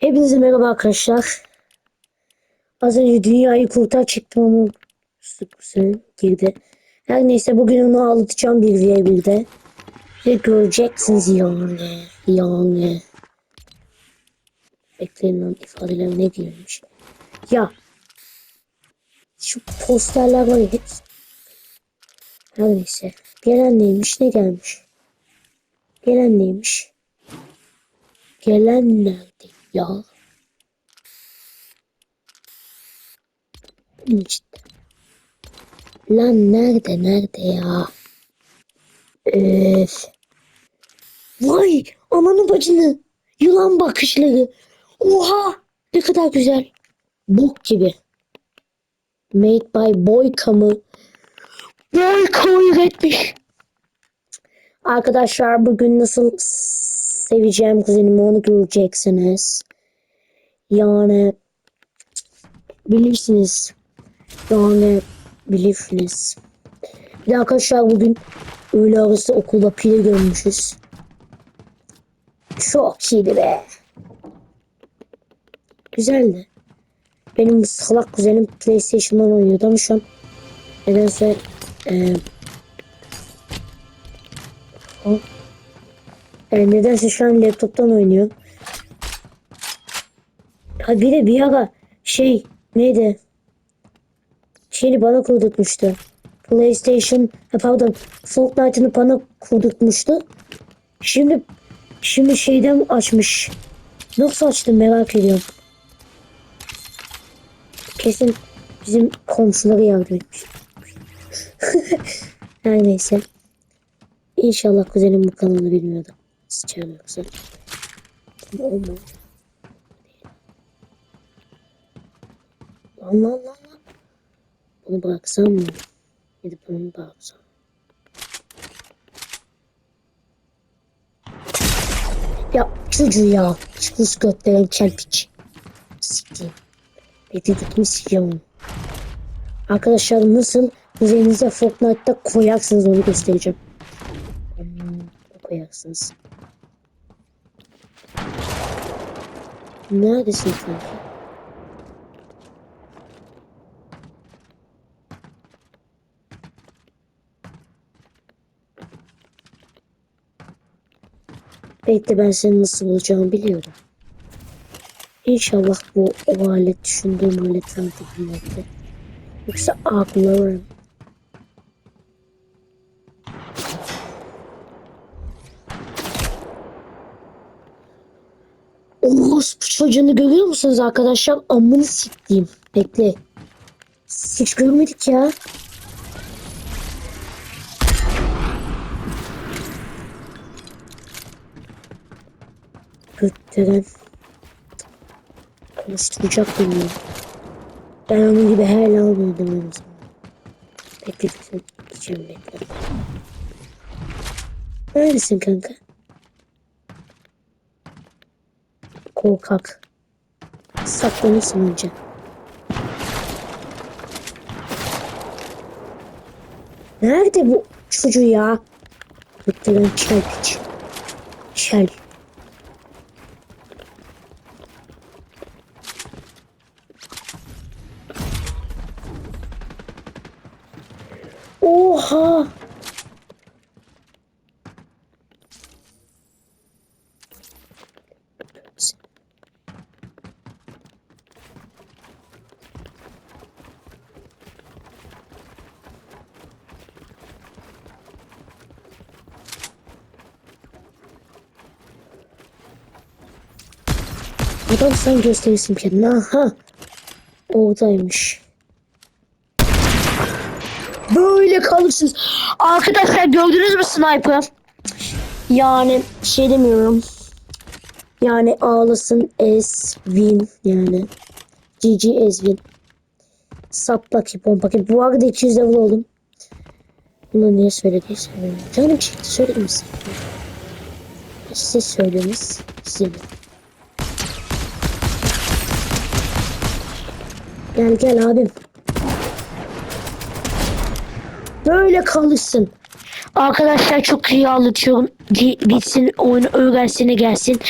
Hepinize merhaba arkadaşlar. Az önce dünyayı kurtar çıktım ama sıkıntı girdi. Her neyse bugün onu ağlatacağım bir v birde. Ve göreceksiniz yani. Yani. Bekleyin lan ifadeler ne diyormuş. Ya. Şu posterler var hepsi. Her neyse. Gelen neymiş ne gelmiş. Gelen neymiş. Gelen nerede ya? İçinde. Lan nerede nerede ya? Öf. Vay ananı bacını. Yılan bakışları. Oha ne kadar güzel. Bok gibi. Made by Boyka mı? Boyka üretmiş. Arkadaşlar bugün nasıl seveceğim kuzenimi onu göreceksiniz. Yani bilirsiniz. Yani bilirsiniz. Bir de arkadaşlar bugün öğle arası okulda pide görmüşüz. Çok iyiydi be. Güzeldi. Benim salak kuzenim PlayStation'dan oynuyordu ama şu an nedense e, o, e, nedense şu an laptoptan oynuyor. Ha bir de bir ara şey neydi? Şeyi bana kurdurtmuştu. PlayStation ha pardon Fortnite'ını bana kurdurtmuştu. Şimdi şimdi şeyden açmış. Nasıl açtım merak ediyorum. Kesin bizim komşuları yardım etmiş. Her neyse. İnşallah kuzenim bu kanalı bilmiyordu. Sıçarım yoksa. Ama. Lan lan lan lan. Bunu bıraksam mı? Gidip bunu bıraksam. Ya çocuğu ya. Çıkmış götlerin kelpiç. Sikeyim. Dedik mi sikeyim. Arkadaşlar nasıl üzerinize Fortnite'da koyarsınız onu göstereceğim. Hmm, koyarsınız. Neredesin kanka? Bekle ben seni nasıl bulacağımı biliyorum. İnşallah bu o alet düşündüğüm aletler değildir. Yoksa ağlarım. Orospu çocuğunu görüyor musunuz arkadaşlar? Amını siktiğim. Bekle. Hiç görmedik ya. Götteren. Konuşturacak beni. Ben onun gibi en zaman. Bekle. Gideceğim bekle. Neredesin kanka? Korkak. Saklanırsın önce. Nerede bu çocuğu ya? Götteren çel piç. Çel. Oha! Adam sen gösterirsin kendine. Aha. Oradaymış. Böyle kalırsınız. Arkadaşlar gördünüz mü sniper? Yani şey demiyorum. Yani ağlasın Esvin yani. GG Esvin. Saplaki pompaki. Bu arada 200 level oldum. Bunu niye söylediyse. Canım çekti söyler misin? Siz söyleniz. Sizin. Gel gel abim. Böyle kalırsın. Arkadaşlar çok iyi anlatıyorum. Gi- Bitsin oyunu öğrensin gelsin.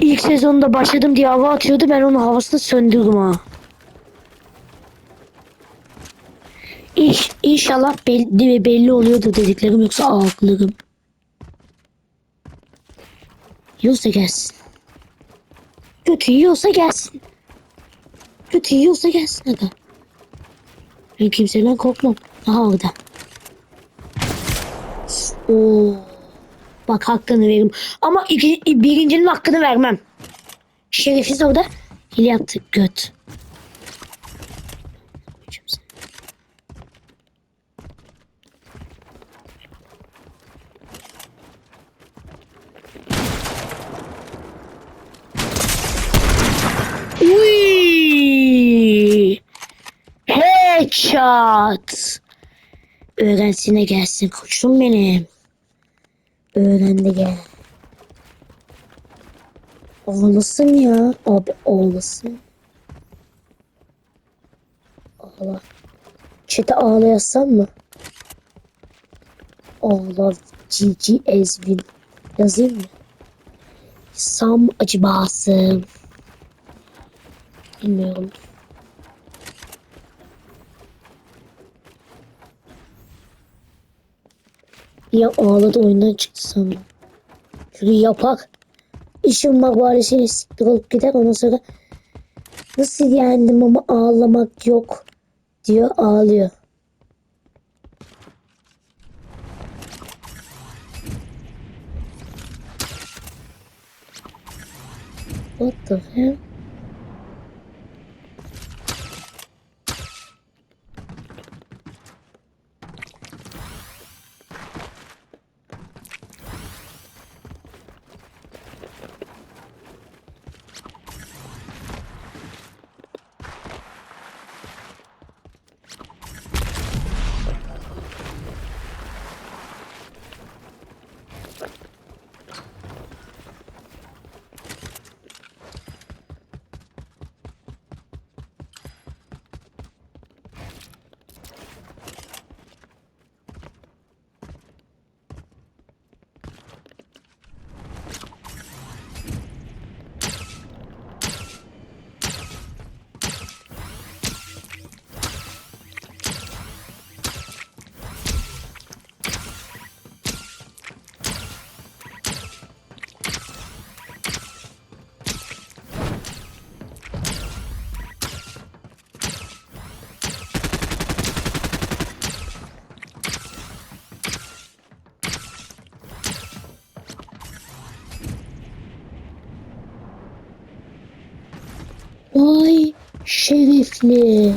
ilk sezonda başladım diye hava atıyordu. Ben onun havasını söndürdüm ha. İş, inşallah belli, belli oluyordu dediklerim yoksa ağlarım. Yiyorsa gelsin. Kötü yiyorsa gelsin. Kötü yiyorsa gelsin aga. Ben kimseden korkmam. Aha orada. Oo. Bak hakkını veririm. Ama iki, birincinin hakkını vermem. Şerefsiz orada hile göt. Uy! Headshot. Öğrensine gelsin koçum benim. Öğrendi gel. Ağlasın ya. Abi ağlasın. Ağla. Çete ağlayasam mı? Ağla. Cici Ezvin. Yazayım mı? Sam acıbası. Bilmiyorum. Ya ağladı oyundan çıktı. Şunu yapak. Bari seni siktir olup gider ondan sonra nasıl yendim ama ağlamak yok diyor ağlıyor. What the hell? şey değil?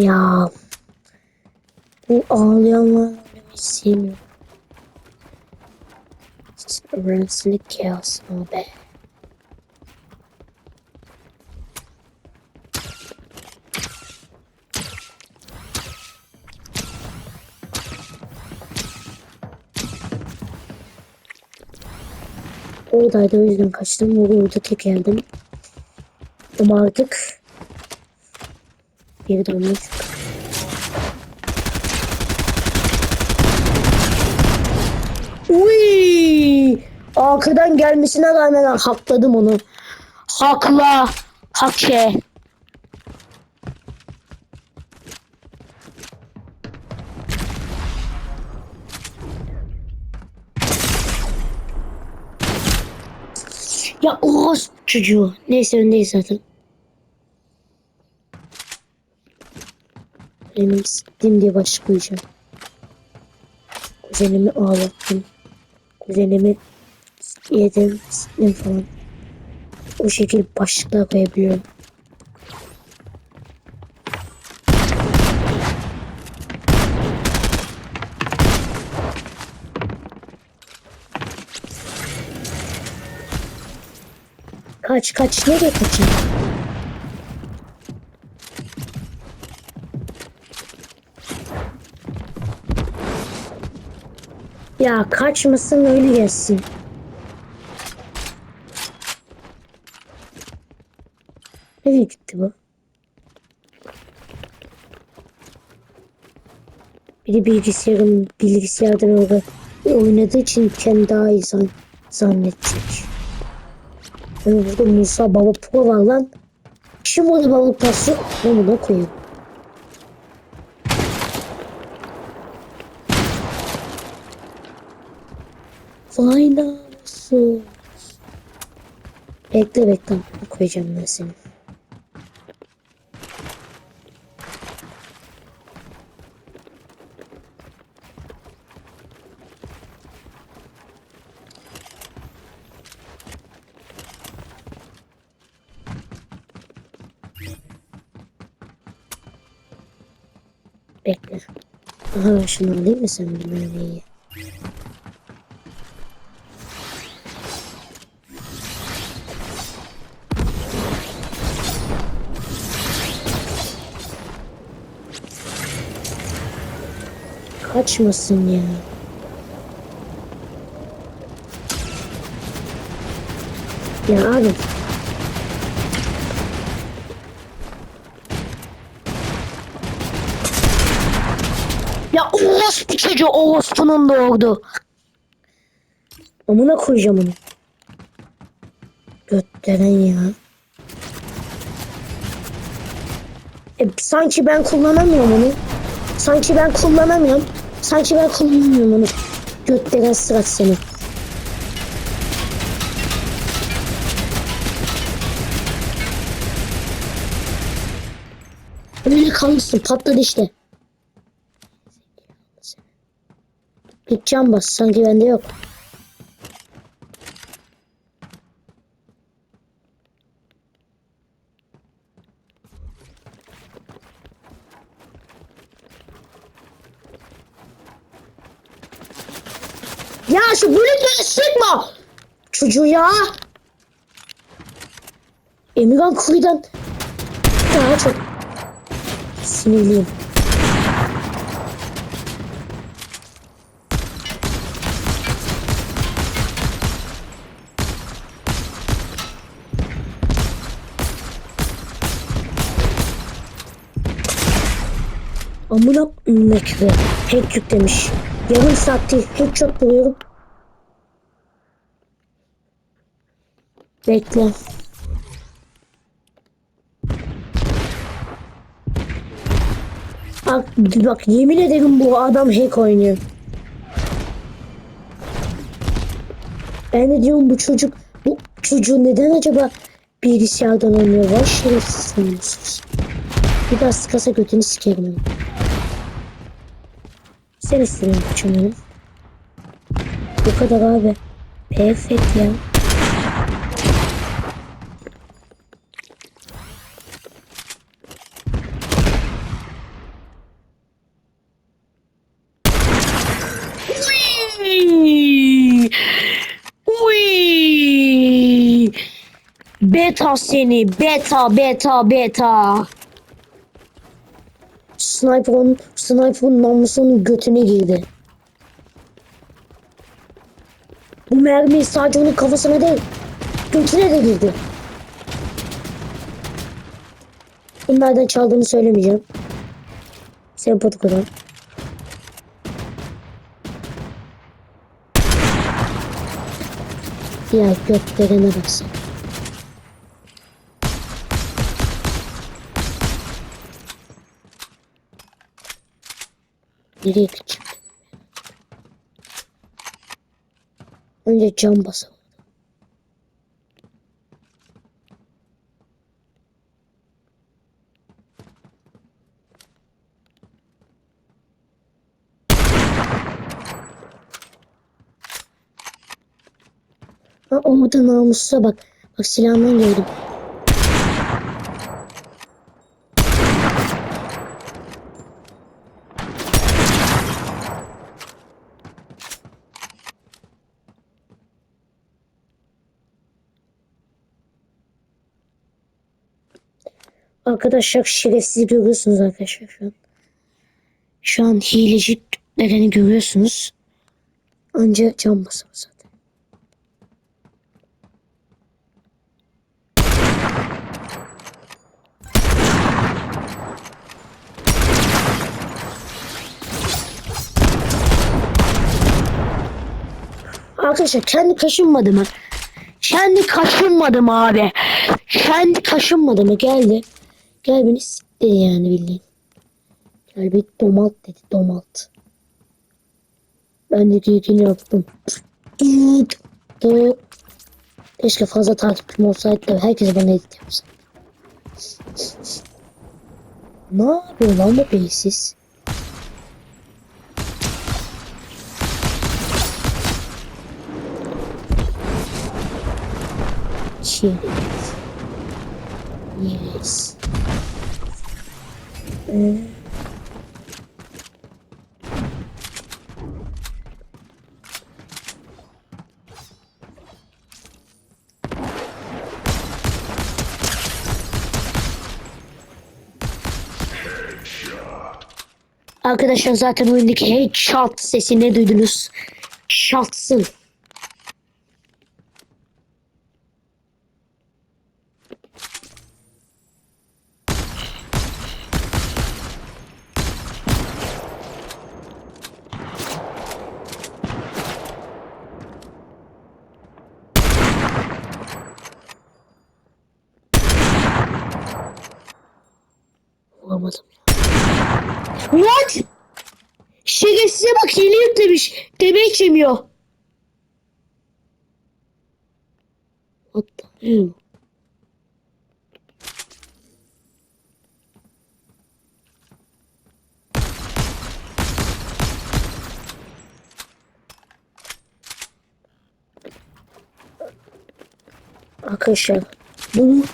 Ya. Bu ağlayanlar. It's Ransley Chaos be. Oradaydı o yüzden kaçtım ve tek geldim. Ama artık geri dönmek Uy! Arkadan gelmesine rağmen hakladım onu. Hakla. Hake. Ya Oğuz çocuğu. Neyse öndeyiz zaten. Benim siktim diye baş koyacağım. Kuzenimi ağlattım. Kuzenimi yedim, siktim falan. O şekilde başlıklar koyabiliyorum. Kaç kaç nereye kaçayım? Ya kaçmasın öyle gelsin. Nereye gitti bu? Biri bilgisayarın bilgisayardan orada oynadığı için kendi daha iyi zan, zannedecek. Yani burada Musa Baba Pro var lan. Şimdi burada balık tası onu da koyayım. Vay namussuz. Bekle bekle. Koyacağım ben seni. Bekle. Aha ben şunu alayım mı sen bir mermiyi? Kaçmasın ya. Ya abi. Ya orospu çocuğu orospunun doğurdu. Amına koyacağım onu. Götteren ya. E, sanki ben kullanamıyorum onu. Sanki ben kullanamıyorum. Sanki ben kullanamıyorum onu. Götteren sırat seni. Öyle kalırsın patladı işte. Git can bas sanki bende yok. Ya şu bölükleri sıkma. Çocuğu ya. Emirhan Kuyu'dan daha çok sinirliyim. Amına ümmek be. Hack yüklemiş. Yarım saattir headshot buluyorum. Bekle. Bak, bak yemin ederim bu adam hack oynuyor. Ben de diyorum bu çocuk bu çocuğu neden acaba bilgisayardan oynuyor? Vay şerefsiz namussuz. Bir daha sıkasa götünü sikerim onu. Sen istedin benim. Bu kadar abi. Perfect ya. Uy! Uy! Beta seni, beta, beta, beta. Sniper'ın sniper'ın namusunun götüne girdi. Bu mermi sadece onun kafasına değil, götüne de girdi. Bunu nereden çaldığını söylemeyeceğim. Sempatik olan. Ya götlerine baksana. Nereye gideceğim? Önce cam basalım. Ha, orada namussuza bak. Bak silahından gördüm. Arkadaşlar şerefsiz görüyorsunuz arkadaşlar şu an. Şu an hileci nedeni görüyorsunuz. Anca can basamaz zaten. Arkadaşlar kendi kaşınmadı mı? Kendi kaşınmadı mı abi? Kendi kaşınmadı mı? Geldi. Gel beni sikti yani bildiğin. Gel bir domalt dedi domalt. Ben de ilgini yaptım. Keşke fazla takipçim olsaydı da herkes bana edit yapsa. Ne yapıyor lan bu beysiz? Cheers. Yes. Arkadaşlar zaten oyundaki headshot sesini duydunuz. Shotsın. Vuramadım. What? Şerefsize bak yüklemiş. Demek yemiyor. Hell? Arkadaşlar bunu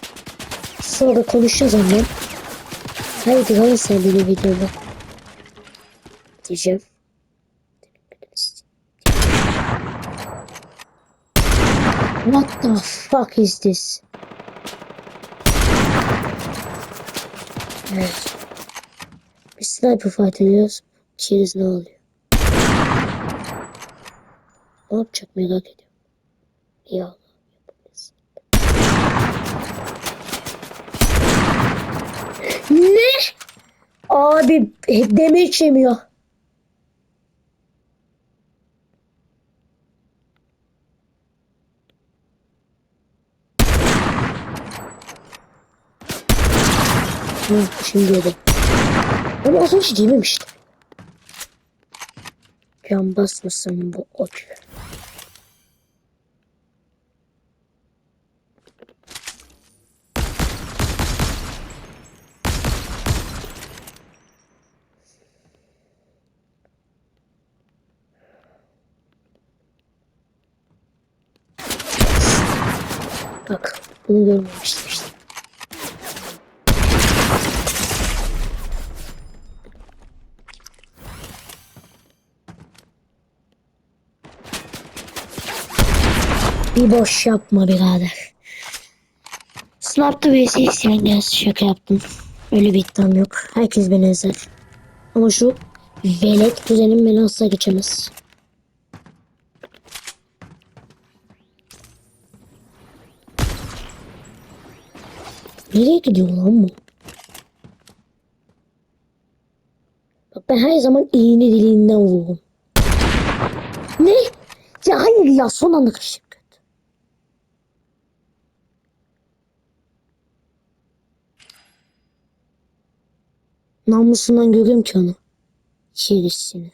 sonra konuşacağız ondan. Haydi lan sen benim videomu. Diyeceğim. What the fuck is this? Evet. Bir sniper fight ediyoruz. İçeriz ne oluyor? Ne yapacak merak ediyorum. Ya Allah. Ne? Abi demir yemiyor. Şimdi yedim. Ama az önce dememiştim. Can basmasın bu ok. Bak bunu görmemiştim Bir boş yapma birader. Snap'ta birisi isyan gelsin şaka yaptım. Öyle bir iddiam yok. Herkes beni ezer. Ama şu velet kuzenim beni asla geçemez. Nereye gidiyor lan bu? Bak ben her zaman iğne diliğinden vururum. Ne? Ya hayır ya son anda kaçtım kötü. Namusundan görüyorum ki onu. Şerefsini.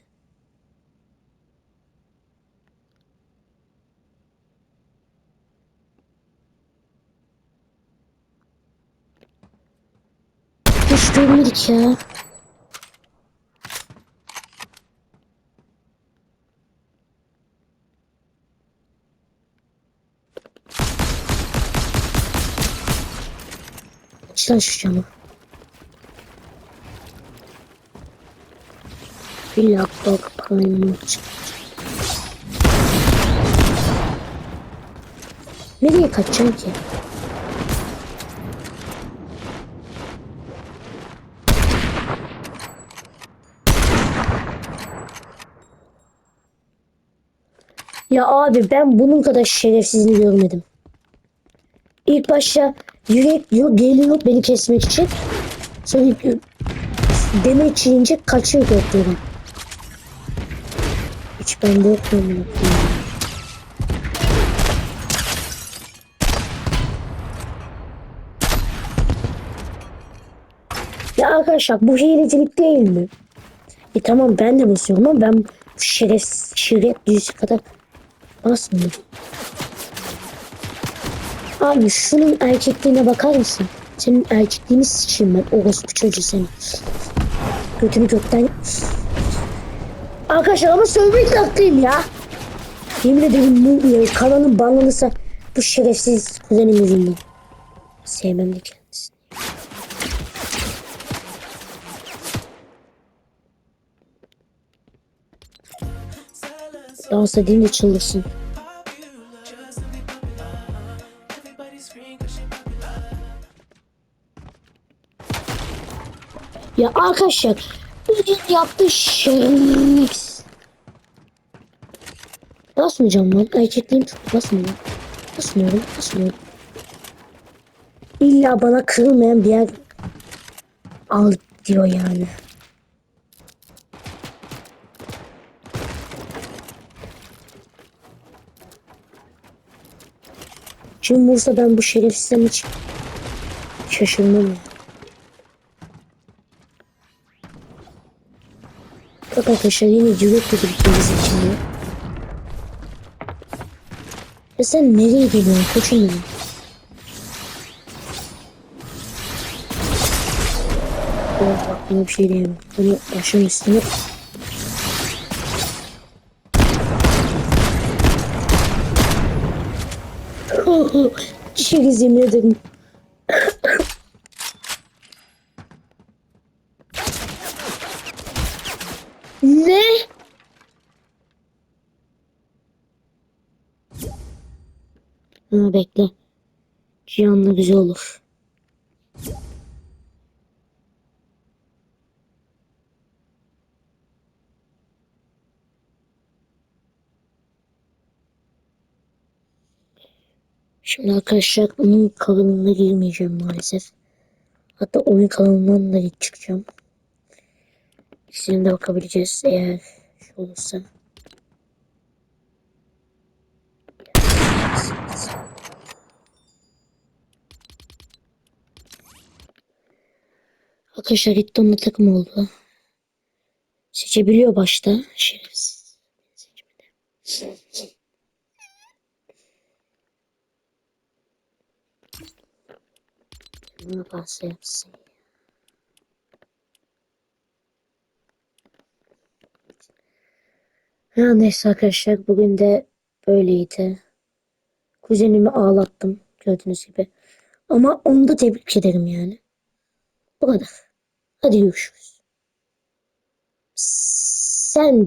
Hiç görmedik ya. Aç Blok pamuç. Nereye kaçacağım ki? Ya abi ben bunun kadar şerefsizini görmedim. İlk başta yürek yok geliyor beni kesmek için. Sonra demet çiğince kaçıyor gökdelen. Hiç bende yok mu? Ya arkadaşlar bu hilecilik değil mi? E tamam ben de basıyorum ama ben şeref, şeref düzü kadar basmıyorum. Abi şunun erkekliğine bakar mısın? Senin erkekliğini sıçayım ben orospu çocuğu seni. Götünü gökten... Arkadaşlar ama söylemek haklıyım ya. Yemin ederim bu ya, kanalın banlanırsa bu şerefsiz kuzenim yüzünden. Sevmem de kendisini. Dans edeyim de çıldırsın. Ya arkadaşlar bugün yaptığı şerefsiz. Basmayacağım lan. Erkekliğim tuttu. Basmıyorum. Basmıyorum. Basmıyorum. İlla bana kırılmayan bir yer al diyor yani. Şimdi Bursa ben bu şerefsizden hiç şaşırmam ya. Bak arkadaşlar yine cüret dedi kez içinde. Ya sen nereye gidiyorsun koçum benim? Oh bak buna bir şey diyemem. Bunu başımın üstüne Çok yemin ederim. ne? Ha, bekle. Cihan'la güzel olur. Şimdi arkadaşlar onun kanalına girmeyeceğim maalesef. Hatta oyun kanalından da çıkacağım. İkisine de bakabileceğiz eğer şey olursa. Arkadaşlar Hitton'la takım oldu. Seçebiliyor başta. Şerefsiz. Seçmedi. Ne yapsın. Ha, neyse arkadaşlar bugün de böyleydi. Kuzenimi ağlattım gördüğünüz gibi. Ama onu da tebrik ederim yani. Bu kadar. Hadi görüşürüz. Sen